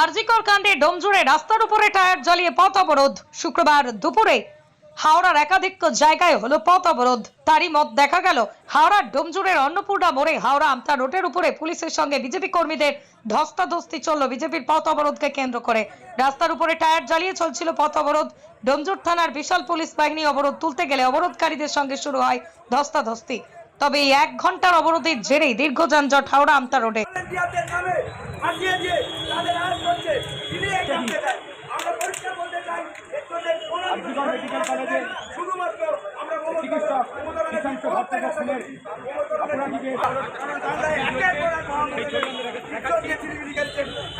আরজিকর কাণ্ডে ডোমজুড়ে রাস্তার উপরে টায়ার জ্বালিয়ে পথ অবরোধ। শুক্রবার দুপুরে হাওড়ার একাধিক জায়গায় হলো পথ অবরোধ। তারই মত দেখা গেল, হাওড়ার ডোমজুড়ের অন্নপূর্ণা মোড়ে হাওড়া আমতা রোডের উপরে পুলিশের সঙ্গে বিজেপি কর্মীদের ধস্তাধস্তি চলল। বিজেপির পথ অবরোধকে কেন্দ্র করে রাস্তার উপরে টায়ার জ্বালিয়ে চলছিল পথ অবরোধ। ডোমজুর থানার বিশাল পুলিশ বাহিনী অবরোধ তুলতে গেলে অবরোধকারীদের সঙ্গে শুরু হয় ধস্তাধস্তি। তবে এই এক ঘণ্টার অবরোধের জেরেই দীর্ঘ যানজট হাওড়া আমতা রোডে ভলেন্টিয়ারদের নামে ফাঁসিয়ে দিয়ে তাদের আইন তিনি এই করতে দেয় আমরা পরিষ্কার বলতে চাই এর কোনো শুধুমাত্র আমরা আমরা।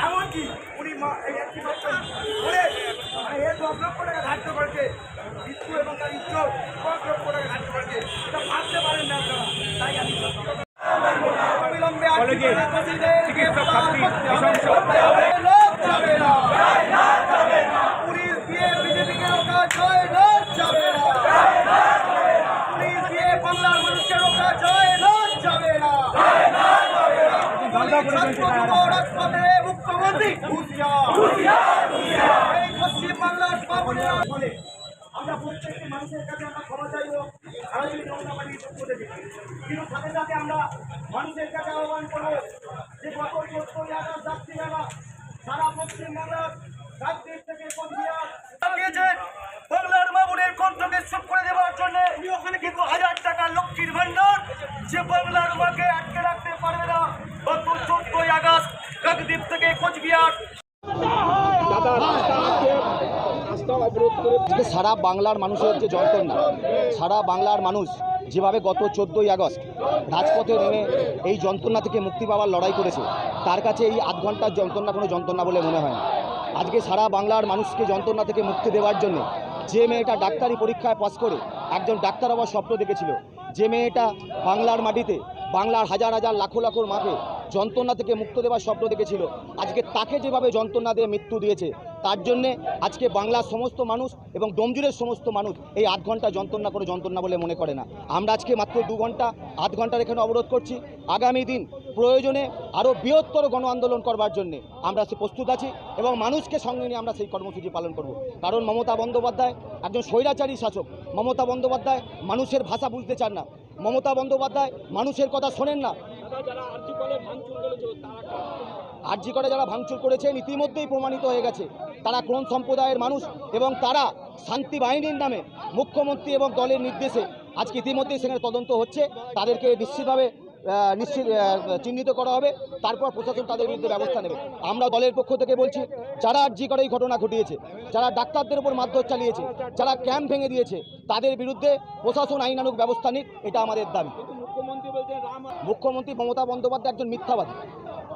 এমনকি উনি একটি মাত্র বলে মানে এ দশ লক্ষ টাকা ধার্য করেছে। মৃত্যু এবং তার ইজ্জত দশ লক্ষ টাকা ধার্য করেছে এটা মানতে পারেন না আপনারা তাই আমি অবিলম্বে কলেজে চিকিৎসক ছাত্রী নৃশংস পুলিশ দিয়ে বিজেপিকে রোকা যায় না যাবে না পুলিশ দিয়ে বাংলার মানুষকে রোকা যায় না যাবে না ঝান্ডা করে দিয়েছে তারা। রাজপথে আমরা মানুষের কাছে থেকে কিন্তু করে দেওয়ার জন্য ওখানে কিন্তু হাজার টাকা লক্ষ্মীর ভান্ডার যে বাংলার আটকে রাখতে পারবে না গত চোদ্দই আগস্ট কাকদ্বীপ থেকে কোচবিহার দাদা রাস্তা আটকে রাস্তা অবরোধ করে আজকে সারা বাংলার মানুষের যে যন্ত্রণা সারা বাংলার মানুষ যেভাবে গত চোদ্দোই আগস্ট রাজপথে নেমে এই যন্ত্রণা থেকে মুক্তি পাওয়ার লড়াই করেছে, তার কাছে এই আধ ঘণ্টার যন্ত্রণা কোনো যন্ত্রণা বলে মনে হয় না। আজকে সারা বাংলার মানুষকে যন্ত্রণা থেকে মুক্তি দেওয়ার জন্য যে মেয়েটা ডাক্তারি পরীক্ষায় পাশ করে একজন ডাক্তার হওয়ার স্বপ্ন দেখেছিল, যে মেয়েটা বাংলার মাটিতে বাংলার হাজার হাজার লাখো লাখোর মাকে যন্ত্রণা থেকে মুক্ত দেওয়ার স্বপ্ন দেখেছিল, আজকে তাকে যেভাবে যন্ত্রণা দিয়ে মৃত্যু দিয়েছে তার জন্যে আজকে বাংলার সমস্ত মানুষ এবং ডোমজুরের সমস্ত মানুষ এই আধ ঘণ্টা যন্ত্রণা করে যন্ত্রণা বলে মনে করে না। আমরা আজকে মাত্র দু ঘণ্টা, আধ ঘণ্টার এখানে অবরোধ করছি। আগামী দিন প্রয়োজনে আরও বৃহত্তর গণ আন্দোলন করবার জন্যে আমরা সে প্রস্তুত আছি এবং মানুষকে সঙ্গে নিয়ে আমরা সেই কর্মসূচি পালন করব। কারণ মমতা বন্দ্যোপাধ্যায় একজন স্বৈরাচারী শাসক। মমতা বন্দ্যোপাধ্যায় মানুষের ভাষা বুঝতে চান না। মমতা বন্দ্যোপাধ্যায় মানুষের কথা শোনেন না। আর্জি করে যারা ভাঙচুর করেছেন ইতিমধ্যেই প্রমাণিত হয়ে গেছে। তারা কোন সম্প্রদায়ের মানুষ এবং তারা শান্তি বাহিনীর নামে মুখ্যমন্ত্রী এবং দলের নির্দেশে আজকে ইতিমধ্যেই সেখানে তদন্ত হচ্ছে। তাদেরকে নিশ্চিতভাবে নিশ্চিত চিহ্নিত করা হবে। তারপর প্রশাসন তাদের বিরুদ্ধে ব্যবস্থা নেবে। আমরা দলের পক্ষ থেকে বলছি, যারা আরজি করে এই ঘটনা ঘটিয়েছে, যারা ডাক্তারদের উপর মারধর চালিয়েছে, যারা ক্যাম্প ভেঙে দিয়েছে, তাদের বিরুদ্ধে প্রশাসন আইনানুগ ব্যবস্থা নিক, এটা আমাদের দাবি। মুখ্যমন্ত্রী মমতা বন্দ্যোপাধ্যায় একজন মিথ্যাবাদী।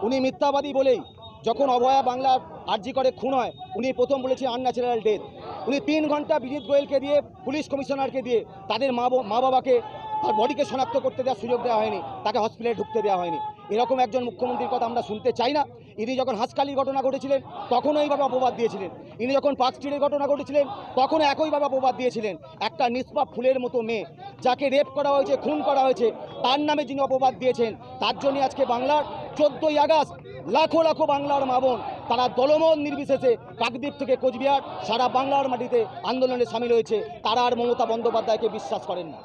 উনি মিথ্যাবাদী বলেই যখন অভয়া বাংলার আর্জি করে, খুন হয়, উনি প্রথম বলেছে আনন্যাচারাল ডেথ উনি তিন ঘণ্টা বিজিৎ গোয়েলকে দিয়ে, পুলিশ কমিশনারকে দিয়ে তাদের মা মা বাবাকে তার বডিকে শনাক্ত করতে দেওয়ার সুযোগ দেওয়া হয়নি, তাকে হসপিটালে ঢুকতে দেওয়া হয়নি। এরকম একজন মুখ্যমন্ত্রীর কথা আমরা শুনতে চাই না। ইনি যখন হাসকালির ঘটনা ঘটেছিলেন, তখনও এইভাবে অপবাদ দিয়েছিলেন। ইনি যখন পার্ক স্ট্রিটের ঘটনা ঘটেছিলেন, তখনও একইভাবে অপবাদ দিয়েছিলেন। একটা নিষ্পাপ ফুলের মতো মেয়ে, যাকে রেপ করা হয়েছে, খুন করা হয়েছে, তার নামে যিনি অপবাদ দিয়েছেন, তার জন্য আজকে বাংলার চোদ্দোই আগস্ট, লাখো লাখো বাংলার মাবন তারা দলমত নির্বিশেষে কাকদ্বীপ থেকে কোচবিহার, সারা বাংলার মাটিতে আন্দোলনে সামিল হয়েছে। তারা আর মমতা বন্দ্যোপাধ্যায়কে বিশ্বাস করেন না।